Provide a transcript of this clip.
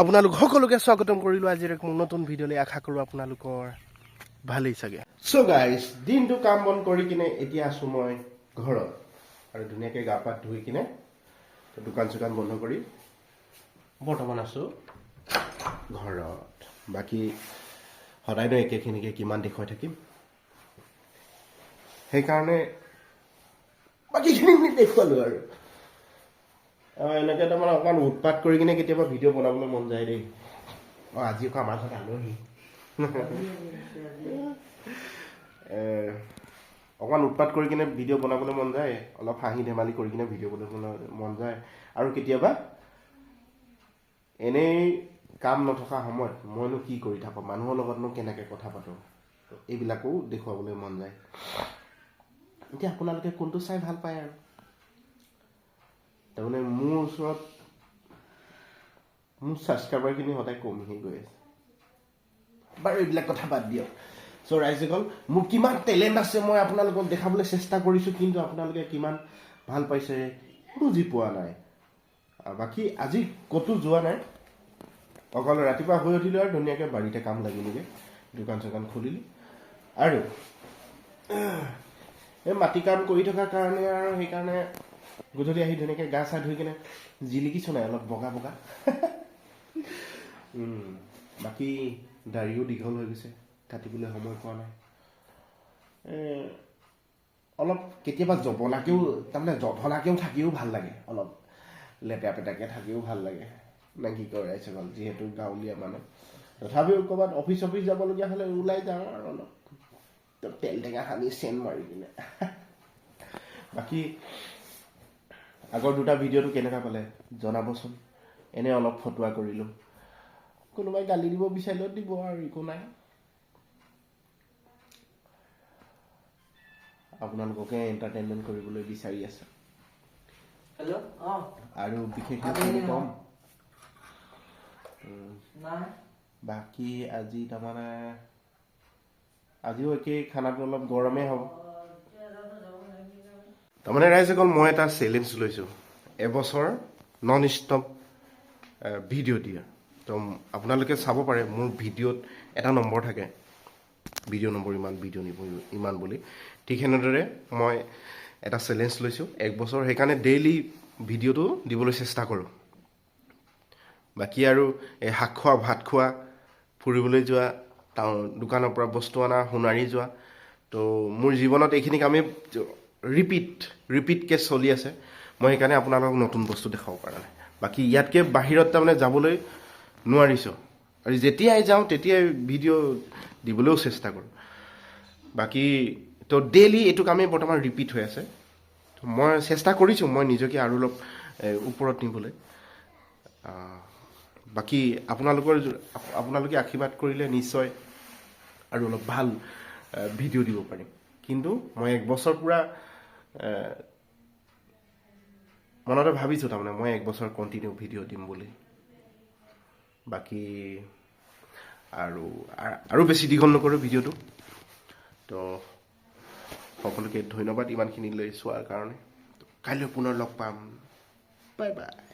আপোনালোক সকলোকে স্বাগতম কৰিলোঁ আজিৰ এক নতুন ভিডিঅ'লৈ আশা কৰোঁ আপোনালোকৰ ভালেই চাগে। চ' গাইজ দিনটো কাম বন কৰি কিনে এতিয়া আছোঁ মই ঘৰত। আৰু ধুনীয়াকৈ গা পা ধুই কিনে দোকান চোকান বন্ধ কৰি বৰ্তমান আছোঁ ঘৰত। বাকী সদায়নো একেখিনিকে কিমান দেখুৱাই থাকিম? সেইকাৰণে বাকীখিনি দেখুৱালোঁ আৰু। এনেকৈ তাৰমানে অকণমান উৎপাত কৰি কিনে কেতিয়াবা ভিডিঅ' বনাবলৈ মন যায় দেই। অঁ আজি আকৌ আমাৰ ঘৰত আলহী। অকণমান উৎপাত কৰি কিনে ভিডিঅ' বনাবলৈ মন যায় অলপ হাঁহি ধেমালি কৰি কিনে ভিডিঅ' বনাবলৈ মন যায়। আৰু কেতিয়াবা এনেই কাম নথকা সময়ত মইনো কি কৰি থাকোঁ মানুহৰ লগতনো কেনেকৈ কথা পাতোঁ এইবিলাকো দেখুৱাবলৈ মন যায়। এতিয়া আপোনালোকে কোনটো চাই ভাল পায় আৰু? তাৰমানে মোৰ ওচৰত, মোৰ ছাবস্ক্ৰাইবাৰখিনি সদায় কমিহে গৈ আছে। বাৰু এইবিলাক কথা বাদ দিয়ক। চ' ৰাইজসকল মোৰ কিমান টেলেণ্ট আছে মই আপোনালোকক দেখাবলৈ চেষ্টা কৰিছোঁ, কিন্তু আপোনালোকে কিমান ভালো পাইছে বুজি পোৱা নাই। বাকী আজি ক'তো যোৱা নাই। অকল ৰাতিপুৱা শুই উঠিলোঁ আৰু ধুনীয়াকৈ বাৰীতে কাম লাগিলোগৈ, দোকান চোকান খুলিলোঁ। আৰু, এই মাটি কাম কৰি থকাৰ কাৰণে আৰু সেইকাৰণে গধূলি আহি ধুনীয়াকৈ গা চা ধুই কিনে জিলিকিছোঁ নাই অলপ বগা বগা। বাকী দাড়িও দীঘল হৈ গৈছে কাটিবলৈ সময় পোৱা নাই। অলপ কেতিয়াবা জবলাকেও তাৰমানে জধলাকেও থাকিও ভাল লাগে অলপ লেতেৰা পেতেৰাকৈ থাকিও ভাল লাগে। নে কি ৰাইজসকল যিহেতু গাঁৱলীয়া মানুহ। তথাপিও ক'ৰবাত অফিচ চফিচ যাবলগীয়া হ'লে ওলাই যাওঁ আৰু অলপ। তেল টেঙা সানি চেন মাৰি কিনে। বাকী আগৰ দুটা ভিডিঅ'টো কেনেকুৱা পালে? জনাবচোন। এনে অলপ ফটোৱা কৰিলোঁ। কোনোবাই গালি দিব বিচাৰিলেও দিব আৰু একো নাই। আপোনালোককে এণ্টাৰটেইনমেণ্ট কৰিবলৈ বিচাৰি আছে। আৰু বিশেষকৈ? ক'ম। বাকী আজি তাৰমানে আজিও একেই খানাটো অলপ গৰমেই হ'ব। তাৰমানে ৰাইজসকল মই এটা চেলেঞ্জ লৈছোঁ। এবছৰ নন ষ্টপ ভিডিঅ' দিয়া। তো আপোনালোকে চাব পাৰে মোৰ ভিডিঅ'ত এটা নম্বৰ থাকে। ভিডিঅ' নম্বৰ ইমান ভিডিঅ' নিব ইমান বুলি। ঠিক সেনেদৰে মই এটা চেলেঞ্জ লৈছোঁ এক বছৰ। সেইকাৰণে ডেইলি ভিডিঅ'টো দিবলৈ চেষ্টা কৰোঁ। বাকী আৰু এই শাক খোৱা ভাত খোৱা ফুৰিবলৈ যোৱা টাউন দোকানৰ পৰা বস্তু অনা সোণাৰী যোৱা। তো মোৰ জীৱনত এইখিনি কামেই ৰিপিট ৰিপিটকৈ চলি আছে। মই সেইকাৰণে আপোনালোকক নতুন বস্তু দেখাব পৰা নাই। বাকী ইয়াতকৈ বাহিৰত তাৰমানে যাবলৈ নোৱাৰিছোঁ। আৰু যেতিয়াই যাওঁ, তেতিয়াই ভিডিঅ' দিবলৈও চেষ্টা কৰোঁ। বাকী, তো ডেইলি এইটো কামেই বৰ্তমান ৰিপিট হৈ আছে। মই চেষ্টা কৰিছোঁ, মই নিজকে আৰু অলপ ওপৰত নিবলৈ। বাকী আপোনালোকৰ, আপোনালোকে আশীৰ্বাদ কৰিলে নিশ্চয় আৰু অলপ ভালো ভিডিঅ' দিব পাৰিম। কিন্তু মই এক বছৰ পূৰা মনতে ভাবিছোঁ তাৰমানে, মই এক বছৰ কণ্টিনিউ ভিডিঅ' দিম বুলি। বাকী আৰু আৰু বেছি দীঘল নকৰোঁ ভিডিঅ'টো। তো, সকলোকে ধন্যবাদ ইমানখিনিলৈ চোৱাৰ কাৰণে। কাইলৈ পুনৰ লগ পাম। Bye bye.